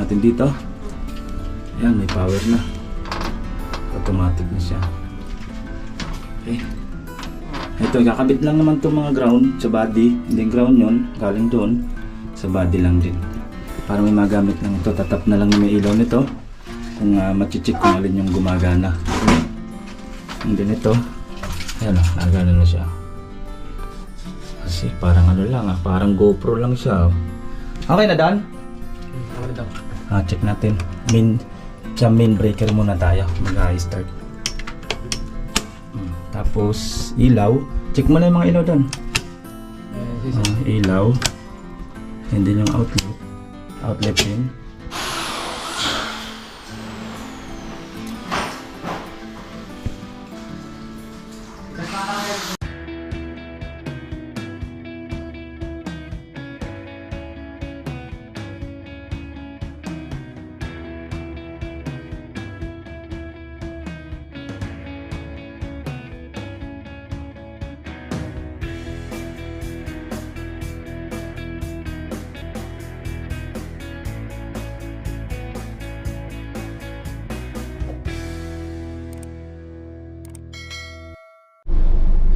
natin dito. Ayan, may power na. Automatic na siya. Okay. Ito, kakabit lang naman itong mga ground sa body. Hindi ground yon galing doon. Sa body lang din. Para may magamit lang ito. Tatap na lang may ilaw nito. Kung uh, machichik kung alin yung gumagana. And then ito. Ayan o, nagana na siya. Kasi parang ano lang ah, parang GoPro lang siya. oh. Okay na Dan? Okay daw. Ah, check natin. Main, sa main breaker muna tayo. Mag-i-start. Hmm, Tapos, ilaw. Check mo na yung mga ilaw doon. Ah, ilaw. And then yung outlet. Outlet pin.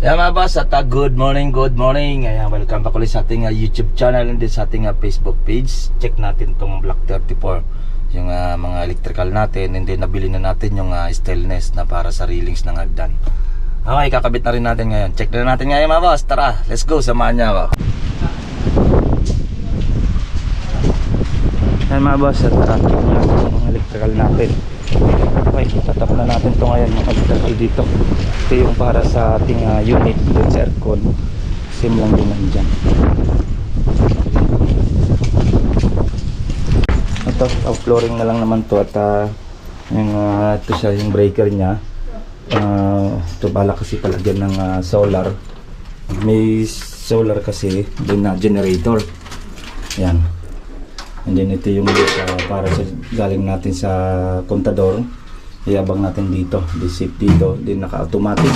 Yeah mga boss, at uh, good morning, good morning. Ayan, welcome back ulit sa ating uh, YouTube channel and din sa ating uh, Facebook page. Check natin tong Block 34, yung uh, mga electrical natin and then nabili na natin yung uh, stainless na para sa railings ng hagdan. Okay, kakabit na rin natin ngayon. Check na natin ngayon mga boss. Tara, let's go, samahan niya ako. Ayan mga boss, at uh, check natin electrical natin. Okay, tatap na natin ito ngayon electrical dito. Ito yung para sa ating ah, unit dun sa aircon. Same lang din nandyan. Ito, ang flooring na lang naman to at ah, yung, ah, ito siya yung breaker niya. Ah, ito bala kasi palagyan ng ah, solar. May solar kasi din na generator. Yan. And then ito yung uh, para sa galing natin sa kontador. Iabang natin dito, di-save dito, din naka-automatic.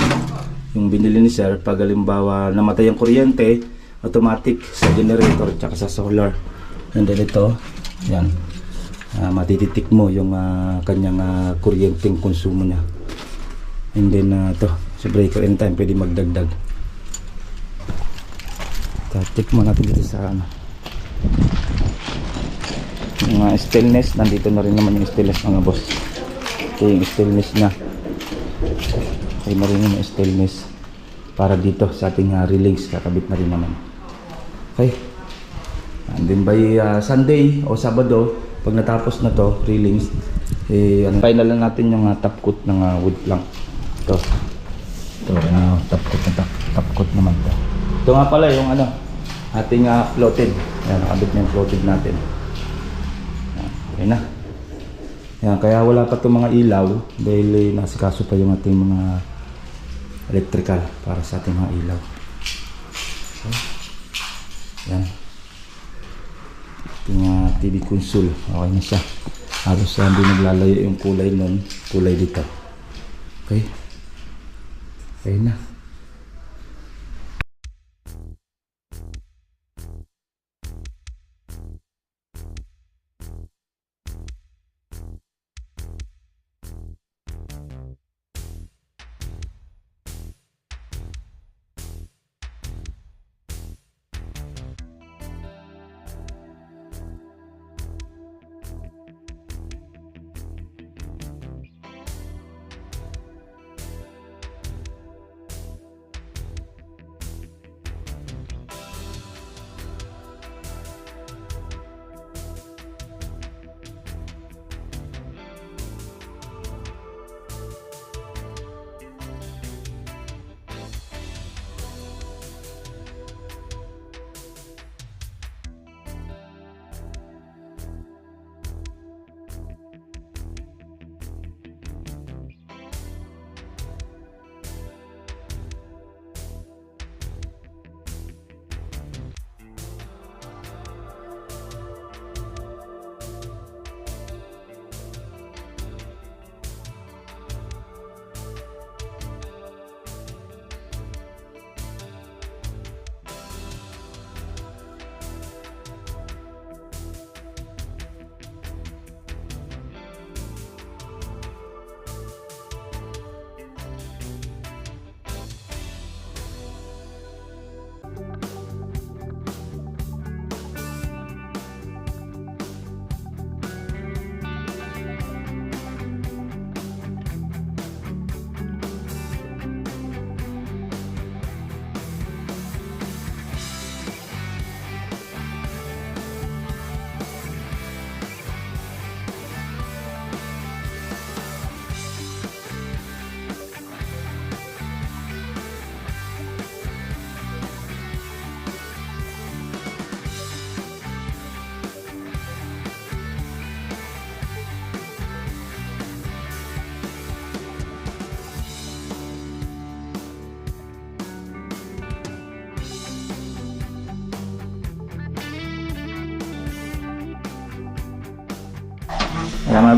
Yung binili ni sir, pag halimbawa namatay ang kuryente, automatic sa generator tsaka sa solar. And then ito, yan. Uh, matititik mo yung ah, kanyang uh, kuryenteng konsumo niya. And then uh, ito, sa breaker anytime pwede magdagdag. Check mo natin dito sa ano yung mga stainless nandito na rin naman yung stainless mga boss ito yung stainless nya okay na rin stainless para dito sa ating uh, relays kakabit na rin naman. Okay. And then by uh, Sunday o Sabado pag natapos na to railings eh ano, final na natin yung uh, top coat ng uh, wood plank. Ito. Ito uh, top coat na top, top coat naman to. Ito nga pala yung ano ating uh, floated. Yan nakabit na yung floated natin. Okay na. Yan, kaya wala pa itong mga ilaw dahil eh, nasikaso pa yung ating mga electrical para sa ating mga ilaw. So, yan. Ating uh, TV console. Okay na siya. Halos uh, hindi naglalayo yung kulay nun. Kulay dito. Okay. Okay na.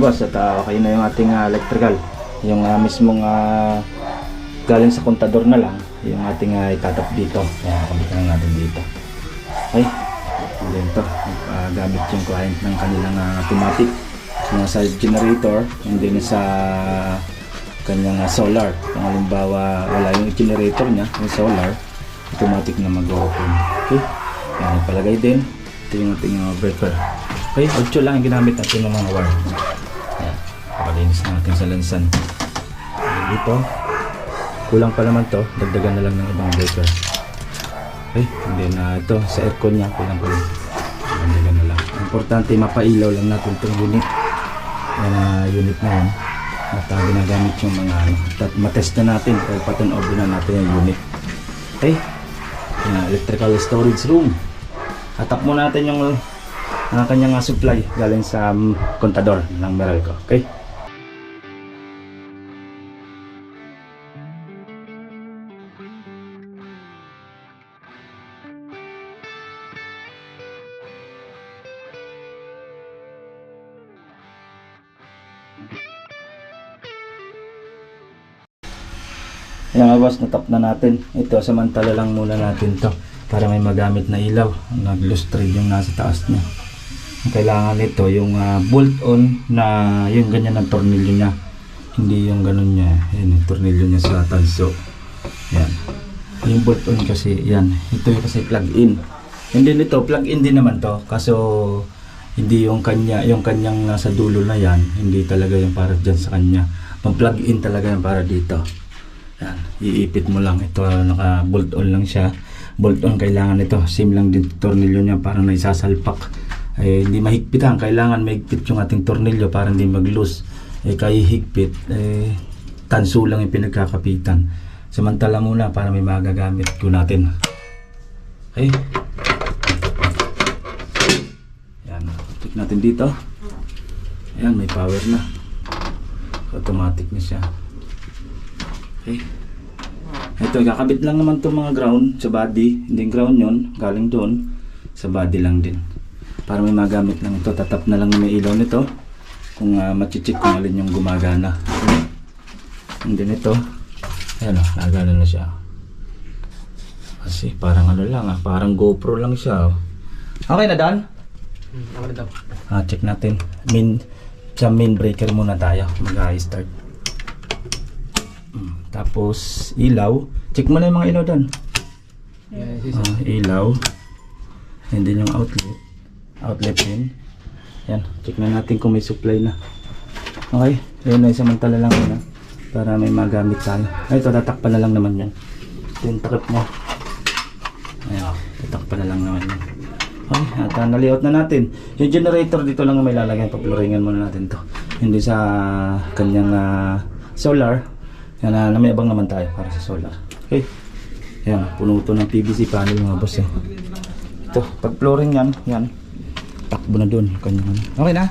Mga boss, at ah, okay na yung ating ah, electrical. Yung ah, mismong ah, galing sa kontador na lang, yung ating uh, itatap dito. Ayan, kabit na natin dito. Okay. And then to, ah, gamit yung client ng kanilang ah, automatic yung sa generator and then sa kanyang ah, solar. Kung halimbawa wala yung generator niya, yung solar, automatic na mag-open. Okay. Ayan, palagay din. Ito yung ating ah, breaker. Okay, 8 lang yung ginamit natin ng mga wire. Pakalinis natin sa lansan. Dito, kulang pa naman to, dagdagan na lang ng ibang breaker. Okay, and then ah, ito sa aircon niya, kulang pa lang. Dagdagan na lang. Importante, mapailaw lang natin itong unit. Yan ah, unit na yan. At ah, ginagamit yung mga ano. At matest na natin, kaya pattern over na natin yung unit. Okay, ah, electrical storage room. Hatap mo natin yung ang kanyang ah, supply galing sa um, kontador ng Meralco. Okay? Yan boss, natap na natin. Ito, samantala lang muna natin to para may magamit na ilaw. Nag-lustrade yung nasa taas niya. Ang kailangan nito, yung ah, bolt-on na yung ganyan ng tornilyo niya. Hindi yung ganun niya. Yan, yung tornilyo niya sa tanso. Yan. Yung bolt-on kasi, yan. Ito yung kasi plug-in. And then ito, plug-in din naman to. Kaso, hindi yung kanya, yung kanyang nasa dulo na yan, hindi talaga yung para dyan sa kanya. Pang plug-in talaga yung para dito. Yan, iipit mo lang. Ito, naka bolt on lang siya. Bolt on kailangan ito. Same lang din tornilyo niya parang naisasalpak. Eh, hindi mahigpitan. Kailangan mahigpit yung ating tornilyo para hindi mag-loose. Eh, kaya higpit, eh, tanso lang yung pinagkakapitan. Samantala muna para may magagamit ko natin. Okay. Yan. Check natin dito. Ayan, may power na. Automatic na siya. Okay. Ito, kakabit lang naman itong mga ground sa body. Hindi ground yon galing doon. Sa body lang din. Para may magamit lang ito. Tatap na lang may ilaw nito. Kung uh, machichik kung alin yung gumagana. Okay. And then ito. Ayan o, nagana na siya. Kasi parang ano lang ah, parang GoPro lang siya oh. Okay na Dan? Hmm, okay daw. Ah, check natin. Main, sa main breaker muna tayo. Mag-start. Tapos, ilaw. Check mo na yung mga ilaw doon. Yan, sis. Ah, ilaw. And then yung outlet. Outlet din. Yan. Check na natin kung may supply na. Okay. Ayun na samantala lang muna. Para may magamit tayo. Ay, ito. Tatakpan na lang naman yan. Ito yung takip mo. Ayan. Tatakpan na lang naman yan. Okay. At uh, na-layout na natin. Yung generator dito lang ang may lalagyan. Papluringan muna natin to. Hindi sa kanyang ah, solar. Yan na namayabang naman tayo para sa solar. Okay. Yan, puno to ng PVC panel mga boss eh. Ito, pag flooring yan, yan. Takbo na doon. Kanya ano. Okay na.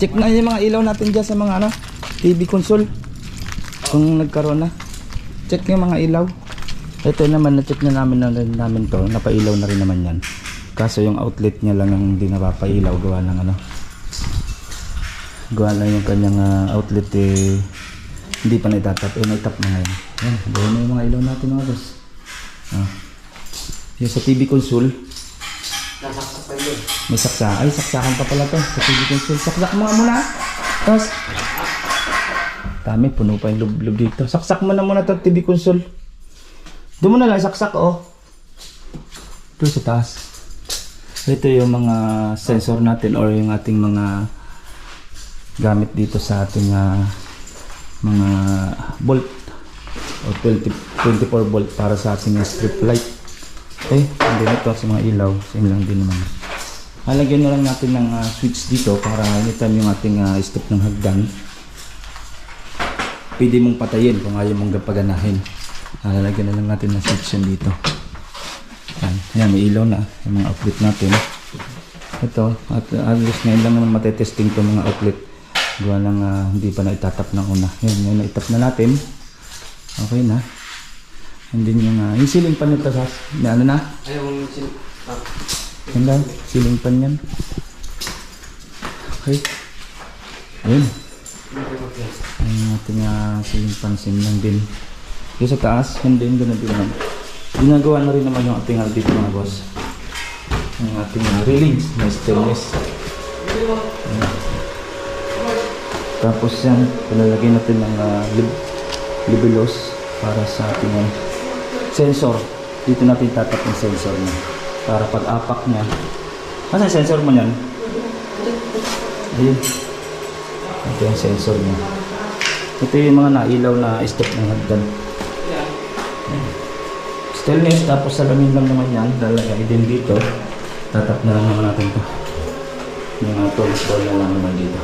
Check na yung mga ilaw natin dyan sa mga ano, TV console. Kung nagkaroon na. Check yung mga ilaw. Ito naman, na-check na namin na namin to. Napailaw na rin naman yan. Kaso yung outlet niya lang ang hindi napapailaw. Gawa ng ano. Gawa lang yung kanyang ah, outlet eh. Hindi pa naitatap. Eh, naitap na ngayon. Yan, gawin na yung mga ilaw natin mga boss. Ah. Yung sa TV console, Nasaksak pa yun. may saksa. Ay, saksakan pa pala to. Sa TV console. Saksak mo nga muna. Tapos, dami, puno pa yung lub-lub dito. Saksak mo na muna to TV console. Doon mo na lang, saksak oh. Doon sa taas. Ito yung mga sensor natin or yung ating mga gamit dito sa ating ah, mga bolt o 20, 24 volt para sa ating ah, strip light. Okay, and then ito sa mga ilaw, same lang din naman. Halagyan na lang natin ng ah, switch dito para anytime yung ating ah, step ng hagdan. Pwede mong patayin kung ayaw mong gapaganahin. Lalagyan na lang natin ng switch yan dito. Yan, yan may ilaw na yung mga outlet natin. Ito, at alos ngayon lang naman matetesting to mga outlet. Gawa lang ah, hindi pa na itatap ng una. Yan, ngayon na itap na natin. Okay na. And then yung, uh, yung ceiling pan nito, Sas. May ano na? Ayaw mong sin... Ah. Yan lang, ceiling pan yan. Okay. Ayun. Ang ating uh, siling pansin lang din. Yung sa taas, yun din, ganun din naman. Ginagawa na rin naman yung ating uh, dito mga boss. Ang ating uh, railings na stainless. Tapos yan, palalagay natin ng uh, lib libelos para sa ating uh, sensor. Dito natin tatap yung sensor niya. Para pag apak niya. Yung sensor mo niyan? Ayun. Ito yung sensor niya. Ito yung mga nailaw na step ng hagdan. Stainless, tapos salamin lang naman yan. Lalagay din dito. Tatap na lang naman natin to. Yung uh, tools ball na lang naman dito.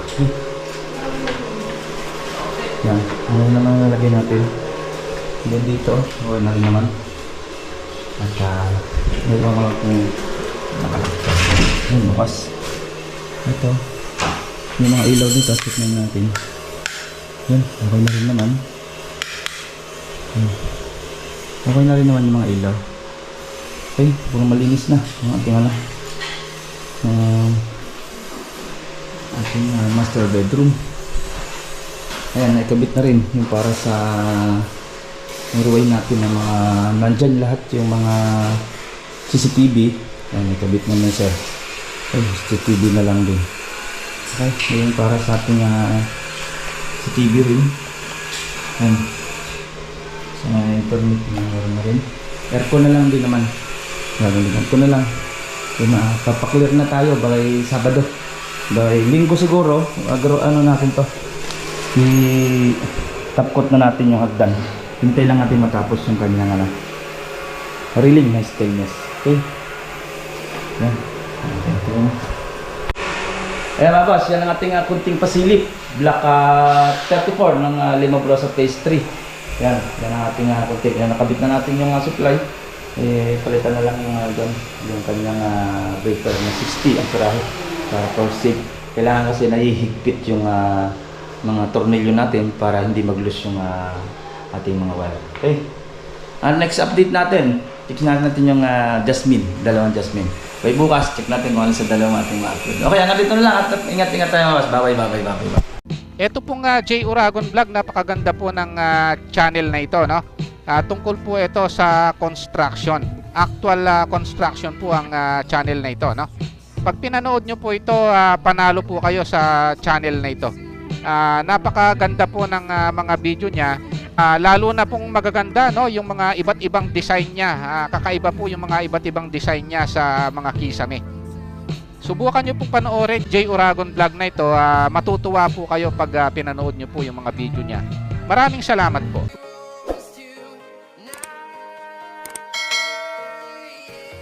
Yan. Ano naman nalagay natin? Then dito, okay na rin naman. At uh, may mga kung nakalagpas. Yan, bukas. Ito. Yung mga ilaw dito, tignan natin. Yan, okay na rin naman. Yan. Okay na rin naman yung mga ilaw. Okay, puro malinis na. Yung ating ano. Um, ating uh, master bedroom. Ayan, naikabit na rin yung para sa niruway natin ng mga nandyan lahat yung mga CCTV. Ayan, naikabit na na sir. Ay, CCTV na lang din. Okay, yung para sa ating uh, CCTV rin. Ayan. Sa internet na meron na rin. Aircon na lang din naman. Gagawin aircon na lang. Yung uh, papaklear na tayo by Sabado. By Linggo siguro. Agro, ano natin to i tapkot na natin yung hagdan. Hintay lang natin matapos yung kanyang ano. Railing na stainless. Okay. Yan. Ito na. Ayan mga boss, yan ang ating uh, kunting pasilip. Black ah, 34 ng uh, Lima Brosa Phase 3. Yan, yan ang ating uh, kunting. Yan, nakabit na natin yung uh, supply. Eh, palitan na lang yung uh, dyan, yung kanyang uh, breaker na 60 ang pirahe para for safe. Kailangan kasi nahihigpit yung ah, mga tornilyo natin para hindi mag-loose yung ah, ating mga wire. Okay. Ang next update natin, check natin yung ah, Jasmine, dalawang Jasmine. Okay, bukas, check natin kung ano sa dalawang ating ma-upload. Okay, hanggang dito na lang at ingat-ingat tayo boss. Bye-bye, bye-bye, bye-bye. Ito pong ah, J Uragon Vlog, napakaganda po ng ah, channel na ito, no? Ah, tungkol po ito sa construction. Actual ah, construction po ang ah, channel na ito, no? Pag pinanood nyo po ito, ah, panalo po kayo sa channel na ito. Ah, napakaganda po ng ah, mga video niya. Ah, lalo na pong magaganda, no? Yung mga iba't ibang design niya. Ah, kakaiba po yung mga iba't ibang design niya sa mga kisame. Subukan nyo pong panoorin J Uragon vlog na ito. Ah, matutuwa po kayo pag ah, pinanood nyo po yung mga video niya. Maraming salamat po.